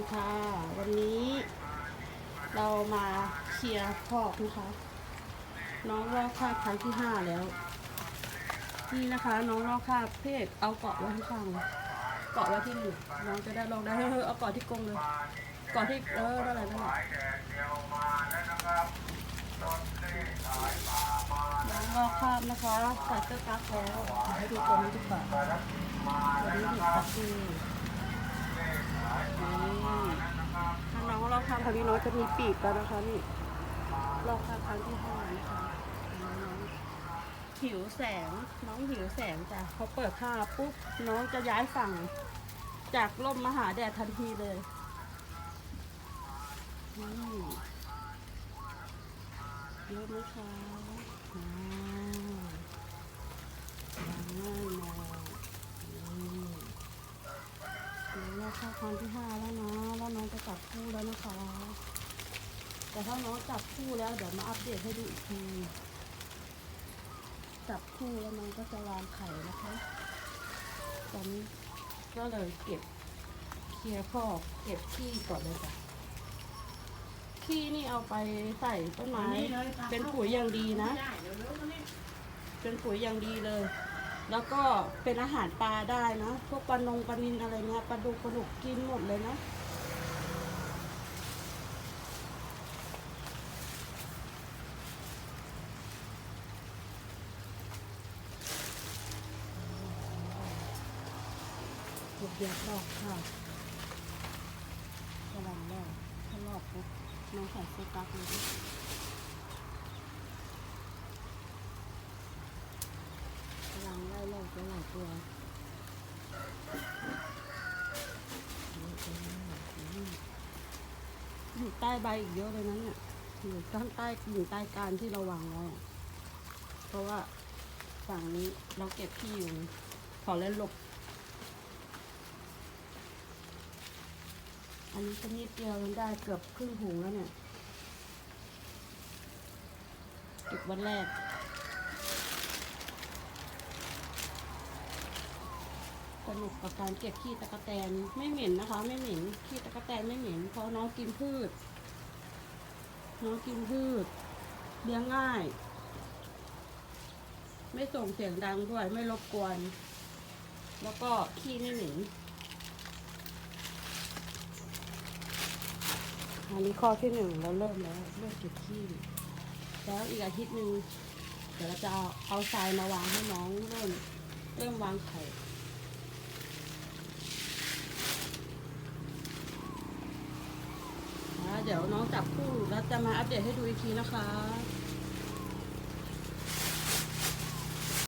ดีค่ะ วันนี้เรามาเคลียร์คอกนะคะ น้องลอกคาบครั้งที่ห้าแล้ว นี่นะคะ น้องลอกคาบเพศเอาเกาะไว้ข้างเลยเกาะไว้ที่หนึ่งน้องจะได้ลองได้เฮ้ยเอาเกาะที่กรงเลยเกาะที่เออนั่นแหละนั่นแหละน้องลอกคาบนะคะใส่เสื้อกั๊กแล้วให้ดูตัวนี้ดีกว่าตัวนี้หนึ่งกั๊กคือ ถ้าน้องลอกข้างครั้งนี้น้องจะมีปีกแล้วนะคะนี่ลอกข้างครั้งที่ห้านะคะน้องหิวแสงน้องหิวแสงจ้ะพอเปิดผ้าปุ๊บน้องจะย้ายฝั่ง จากร่มมาหาแดดทันทีเลยนี่เยอะไหมคะอ่าอย่างง่ายมากนี่ เดี๋ยวเข้าครั้งที่ห้าแล้วนะ แล้วน้องจะจับคู่แล้วนะคะ แต่ถ้าน้องจับคู่แล้วเดี๋ยวมาอัปเดตให้ดูอีกที จับคู่แล้วน้องก็จะวางไข่นะคะตอนนี้ก็เลยเก็บเคลียร์คอกเก็บขี้ก่อนเลยจ้ะขี้นี่เอาไปใส่ต้นไม้ เป็นปุ๋ยอย่างดีนะ เป็นปุ๋ยอย่างดีเลย แล้วก็เป็นอาหารปลาได้นะพวกปลานงปลานินอะไรเงี้ยปลาดุกปลาดุกกินหมดเลยนะหยุดเดียวรอบค่ะกำลังรอบถ้ารอบปุ๊บน้องใส่เสื้อกั๊กเลยนะกำลัง อบไปหลายตัวอยู่ใต้ใบอีกเยอะเลยนะเนี่ยอยู่ข้างใต้อยู่ใต้การที่เราวางไว้เพราะว่าฝั่งนี้เราเก็บที่อยู่ขอเล่นหลบ อันนี้ก็นิดเดียวมันได้เกือบครึ่งถุงแล้วเนี่ยเก็บวันแรก นุกกับการเก็บขี้ตะกแตนไม่เหม็นนะคะ ไม่เหม็นขี้ตะกแตนไม่เหม็นเพราะน้องกินพืช น้องกินพืชเลี้ยงง่าย ไม่ส่งเสียงดังด้วยไม่รบกวน แล้วก็ขี้ไม่เหม็นอันนี้ข้อที่หนึ่งเราเริ่มแล้วเริ่มเก็บขี้แล้วอีกอาทิตย์หนึ่งเดี๋ยวเราจะเอาเอาทรายมาวางให้น้องเริ่มเริ่มวางไข่แล้วเดี๋ยวน้องจับคู่แล้วจะมาอัปเดตให้ดูอีกทีนะคะ